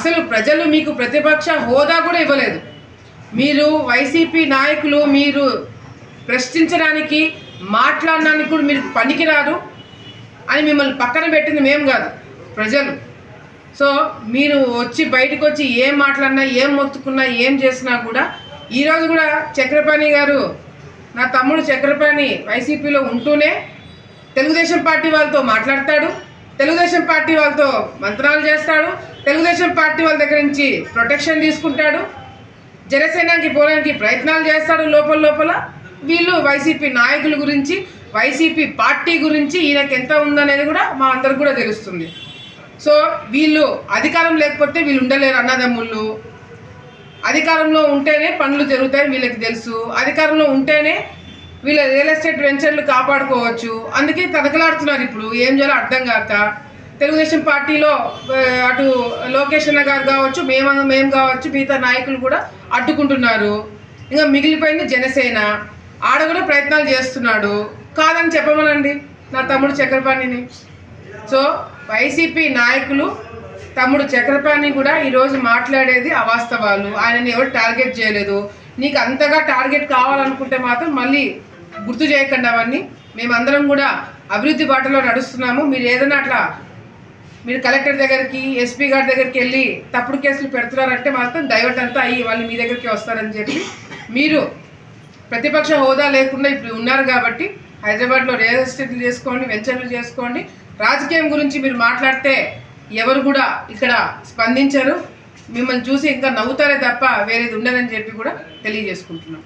అసలు ప్రజలు మీకు ప్రతిపక్ష హోదా కూడా ఇవ్వలేదు. మీరు వైసీపీ నాయకులు మీరు ప్రశ్నించడానికి మాట్లాడడానికి కూడా మీరు పనికిరారు అని మిమ్మల్ని పక్కన పెట్టింది మేము కాదు ప్రజలు. సో మీరు వచ్చి బయటకు వచ్చి ఏం మాట్లాడినా ఏం మొత్తుకున్నా ఏం చేసినా కూడా ఈరోజు కూడా చక్రపాణి గారు నా తమ్ముడు చక్రపాణి వైసీపీలో ఉంటూనే తెలుగుదేశం పార్టీ వాళ్ళతో మాట్లాడతాడు. తెలుగుదేశం పార్టీ వాళ్ళతో మంత్రాలు చేస్తాడు. తెలుగుదేశం పార్టీ వాళ్ళ దగ్గర నుంచి ప్రొటెక్షన్ తీసుకుంటాడు. జనసేనకి పోవడానికి ప్రయత్నాలు చేస్తాడు లోపల లోపల. వీళ్ళు వైసీపీ నాయకుల గురించి వైసీపీ పార్టీ గురించి ఈయనకి ఎంత ఉందనేది కూడా మా అందరికి కూడా తెలుస్తుంది. సో వీళ్ళు అధికారం లేకపోతే వీళ్ళు ఉండలేరు అన్నదమ్ముళ్ళు. అధికారంలో ఉంటేనే పనులు జరుగుతాయి వీళ్ళకి తెలుసు. అధికారంలో ఉంటేనే వీళ్ళ రియల్ ఎస్టేట్ వెంచర్లు కాపాడుకోవచ్చు. అందుకే తనకలాడుతున్నారు ఇప్పుడు. ఏం చేయాలో అర్థం కాక. తెలుగుదేశం పార్టీలో అటు లోకేష్ అన్న గారు కావచ్చు మేము మేము కావచ్చు మిగతా నాయకులు కూడా అడ్డుకుంటున్నారు. ఇంకా మిగిలిపోయింది జనసేన. ఆడ కూడా ప్రయత్నాలు చేస్తున్నాడు. కాదని చెప్పమనండి నా తమ్ముడు చక్రపాణిని. సో వైసీపీ నాయకులు తమ్ముడు చక్రపాణి కూడా ఈరోజు మాట్లాడేది అవాస్తవాలు. ఆయనని ఎవరు టార్గెట్ చేయలేదు. నీకు అంతగా టార్గెట్ కావాలనుకుంటే మాత్రం మళ్ళీ గుర్తు చేయకండి అవన్నీ. మేమందరం కూడా అభివృద్ధి బాటలో నడుస్తున్నాము. మీరు ఏదైనా అట్లా మీరు కలెక్టర్ దగ్గరికి ఎస్పీ గారి దగ్గరికి వెళ్ళి తప్పుడు కేసులు పెడుతున్నారంటే మాత్రం డైవర్ట్ అంతా అయ్యి వాళ్ళు మీ దగ్గరికి వస్తారని చెప్పి మీరు ప్రతిపక్ష హోదా లేకుండా ఇప్పుడు ఉన్నారు కాబట్టి హైదరాబాద్లో రియల్ ఎస్టేట్లు చేసుకోండి వెంచర్లు చేసుకోండి. రాజకీయం గురించి మీరు మాట్లాడితే ఎవరు కూడా ఇక్కడ స్పందించరు. మిమ్మల్ని చూసి ఇంకా నవ్వుతారే తప్ప వేరేది ఉండదని చెప్పి కూడా తెలియజేసుకుంటున్నాం.